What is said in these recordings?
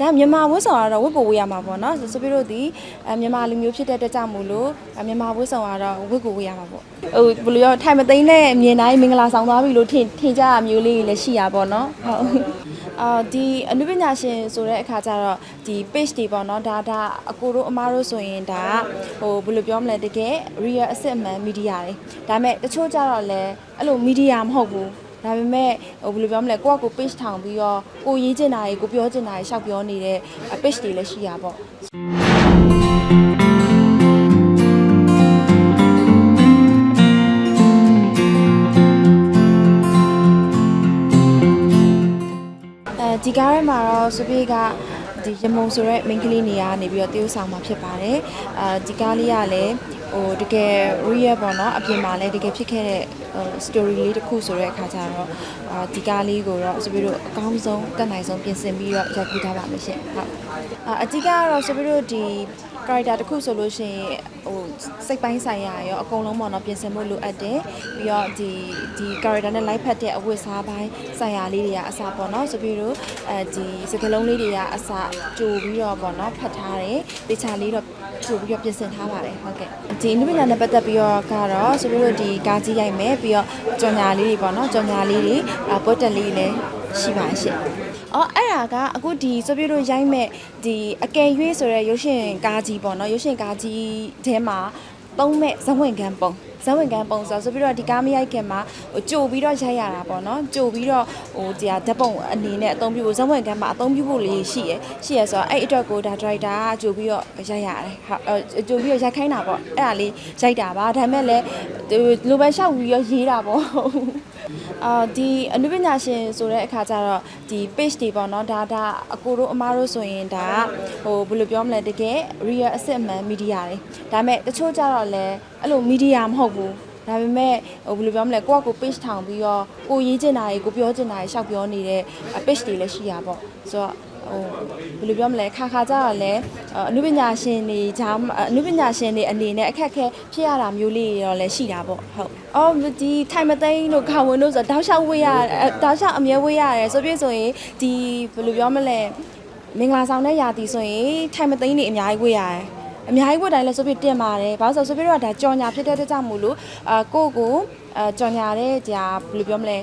ဒါမြန်မာဝတ်ဆောင်ကတော့ဝတ်ကိုဝတ်ရမှာပေါ့နော်ဆိုပြီးတော့ဒီအမြန်မာလူမျိုးဖြစ်တဲ့အတွက်ကြောင့်မို့လို့အမြန်မာဝတ်ဆောင်ကတော့ဝတ်ကိုဝတ်ရမှာပေါ့ဟိုဘယ်လိုရောထိုင်မသိမ်းနဲ့မြင်တိုင်းမင်္ဂလာဆောင်သွားပြီလို့ထင်ထင်ကြရမျိုးလေးလည်းရှိရပါတော့ဟုတ်အာဒီအနုပညာရှင်ဆိုတဲ့အခါကျတော့ဒီ page တွေပေါ့နော်ဒါဒါအကိုတို့အမားတို့ဆိုရင်ဒါဟိုဘယ်လိုပြောမလဲတကယ် real အစစ်အမှန် media တွေဒါပေမဲ့တချို့ကျတော့လည်းအဲ့လို media မဟုတ်ဘူး ဒါပေမဲ့ဟိုဘယ်လိုပြောမလဲကိုကကို page ထောင်ပြီးတော့ကိုရေးချင်တာတွေကိုပြောချင်တာတွေရှောက်ပြောနေတဲ့ page တွေလည်းရှိရပေါ့အဲဒီကားထဲမှာတော့စပီးက ဒီရမုံဆိုရက်မိန်းကလေးနေရာနေပြီးတော့တရုပ်ဆောင်မှာဖြစ်ပါတယ်အဲဒီကားလေးကလည်းဟိုတကယ် real ပေါ့နော်အပြင်မှာလည်းတကယ်ဖြစ်ခဲ့တဲ့ဟို story လေးတစ်ခုဆိုတဲ့အခါကျတော့အာဒီကားလေးကိုတော့စပီးတို့အကောင်းဆုံးတက်နိုင်ဆုံးပြင်ဆင်ပြီးတော့ရိုက်ကူးထားပါမယ်ရှင်ဟုတ်အာအတိကကတော့စပီးတို့ဒီ character တစ်ခုဆိုလို့ရှိရင်ဟိုစိတ်ပိုင်းဆိုင်ရာရောအကုန်လုံးပေါ့နော်ပြင်ဆင်ဖို့လိုအပ်တယ်ပြီးတော့ဒီဒီ character နဲ့ live ဖတ်တဲ့အဝတ်စားပိုင်းဆိုင်ရာလေးတွေကအစားပေါ့နော်ဆိုပြီးတော့အဲဒီစကလုံးလေးတွေကအစားကြိုပြီးတော့ပေါ့နော်ဖတ်ထားတယ်တေချာလေးတော့ကြိုပြီးတော့ပြင်ဆင်ထားပါတယ်ဟုတ်ကဲ့ဒီနုပညာနဲ့ပတ်သက်ပြီးတော့ကတော့ဆိုပြီးတော့ဒီကားကြီးရိုက်မယ်ပြီးတော့ကြော်ညာလေးတွေပေါ့နော်ကြော်ညာလေးတွေအပွက်တက်လေးလည်း ရှိပါရှင့်အော်အဲ့ဒါကအခုဒီဆိုပြတို့ရိုက်မဲ့ဒီအကယ်ရွေးဆိုတဲ့ရုပ်ရှင်ကားကြီးပေါ့နော်ရုပ်ရှင်ကားကြီးထဲမှာသုံးမဲ့ဇဝင်ကန်ပုံဇဝင်ကန်ပုံဆိုတော့ဆိုပြီးတော့ဒီကားမရိုက်ခင်မှာဟိုကြိုပြီးတော့ရိုက်ရတာပေါ့နော်ကြိုပြီးတော့ဟိုဒီဟာဓာတ်ပုံအနေနဲ့အသုံးပြုဖို့ဇဝင်ကန်မှာအသုံးပြုဖို့လေးရှိရယ်ရှိရယ်ဆိုတော့အဲ့အတွက်ကိုဒါဒရိုက်တာကကြိုပြီးတော့ရိုက်ရတယ်ဟုတ်အဲကြိုပြီးတော့ရိုက်ခိုင်းတာပေါ့အဲ့ဒါလေးရိုက်တာပါဒါပေမဲ့လည်းဒီလိုပဲရှောက်ပြီးတော့ရေးတာပေါ့ အာဒီအနုပညာရှင်ဆိုတဲ့အခါကျတော့ဒီ page တွေပေါ့နော်ဒါဒါအကိုတို့အမားတို့ဆိုရင်ဒါဟိုဘယ်လိုပြောမလဲတကယ် real အစစ်အမှန် media တွေဒါပေမဲ့တချို့ကျတော့လည်းအဲ့လို media မဟုတ်ဘူးဒါပေမဲ့ဟိုဘယ်လိုပြောမလဲကိုကကို page ထောင်ပြီးတော့ကိုရေးချင်တာတွေကိုပြောချင်တာတွေရှောက်ပြောနေတဲ့ page တွေလည်းရှိရပါပေါ့ဆိုတော့ ဟိုဘယ်လိုပြောမလဲခါခါကြတော့လဲအနုပညာရှင်တွေဂျာအနုပညာရှင်တွေအနေနဲ့အခက်အခဲဖြစ်ရတာမျိုးလေးတွေတော့လည်းရှိတာပေါ့ဟုတ်အော်ဒီထိုင်မသိန်းတို့ခါဝင်တို့ဆိုတော့တောက်လျှောက်ဝေးရတောက်လျှောက်အမြဲဝေးရတယ်ဆိုပြည့်ဆိုရင်ဒီဘယ်လိုပြောမလဲမင်္ဂလာဆောင်တဲ့ຢာတီဆိုရင်ထိုင်မသိန်းတွေအများကြီးဝေးရတယ်အများကြီးဝတ်တိုင်းလဲဆိုပြီးတင်ပါတယ်။ဘာလို့ဆိုဆိုပြီးတော့ဒါကြော်ညာဖြစ်တဲ့အတွက်ကြောင့်မို့လို့အာကိုယ့်ကိုအာကြော်ညာတဲ့ကြာဘယ်လိုပြောမလဲ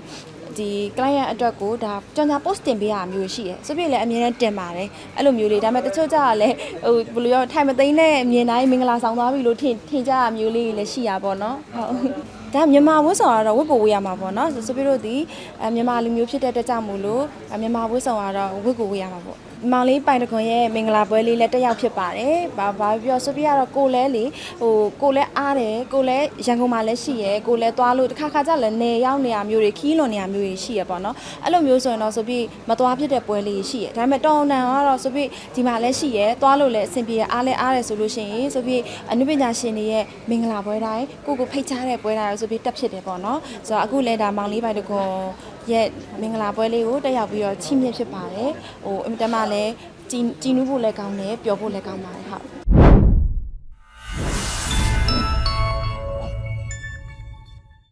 ဒီ client အတွက်ကိုဒါကြော်ညာ post တင်ပေးရမျိုးရှိတယ်ဆိုပြီးလည်းအများနဲ့တင်ပါတယ်အဲ့လိုမျိုးလေးဒါပေမဲ့တချို့ကြတော့လည်းဟိုဘယ်လိုရောထိုင်မသိမ်းနဲ့မြင်တိုင်းမင်္ဂလာဆောင်သွားပြီလို့ထင်ထင်ကြရမျိုးလေးလည်းရှိရပါတော့ဟုတ်ဒါမြန်မာဝတ်ဆောင်ကတော့ဝတ်ကိုဝတ်ရမှာပေါ့နော်ဆိုပြီးတော့ဒီအမြန်မာလူမျိုးဖြစ်တဲ့အတွက်ကြောင့်မို့လို့အမြန်မာဝတ်ဆောင်ကတော့ဝတ်ကိုဝတ်ရမှာပေါ့ မောင်လေးပိုင်တခွန်ရဲ့မင်္ဂလာပွဲလေးလည်းတက်ရောက်ဖြစ်ပါတယ်။ဘာဘာပြောဆိုပြကတော့ကိုလဲလေဟိုကိုလဲအားတယ်ကိုလဲရန်ကုန်မှာလည်းရှိရယ်ကိုလဲသွားလို့တစ်ခါခါကျလည်းနေရောက်နေရမျိုးတွေခီးလွန်နေရမျိုးတွေရှိရပေါ့နော်။အဲ့လိုမျိုးဆိုရင်တော့ဆိုပြီးမသွားဖြစ်တဲ့ပွဲလေးရှိရယ်။ဒါပေမဲ့တောင်းတန်ကတော့ဆိုပြီးဒီမှာလည်းရှိရယ်။သွားလို့လည်းအဆင်ပြေရအားလဲအားတယ်ဆိုလို့ရှိရင်ဆိုပြီးအနုပညာရှင်တွေရဲ့မင်္ဂလာပွဲတိုင်းကိုကိုဖိတ်ချတဲ့ပွဲတိုင်းဆိုပြီးတက်ဖြစ်တယ်ပေါ့နော်။ဆိုတော့အခုလဲဒါမောင်လေးပိုင်တခွန် ရဲ့မင်္ဂလာပွဲလေးကိုတက်ရောက်ပြီးတော့ချီးမြှင့်ဖြစ်ပါတယ်။ဟိုအင်တမလည်းကြည်ကြည်နူးဖို့လည်းကောင်းတယ်ပျော်ဖို့လည်းကောင်းပါတယ်ဟုတ်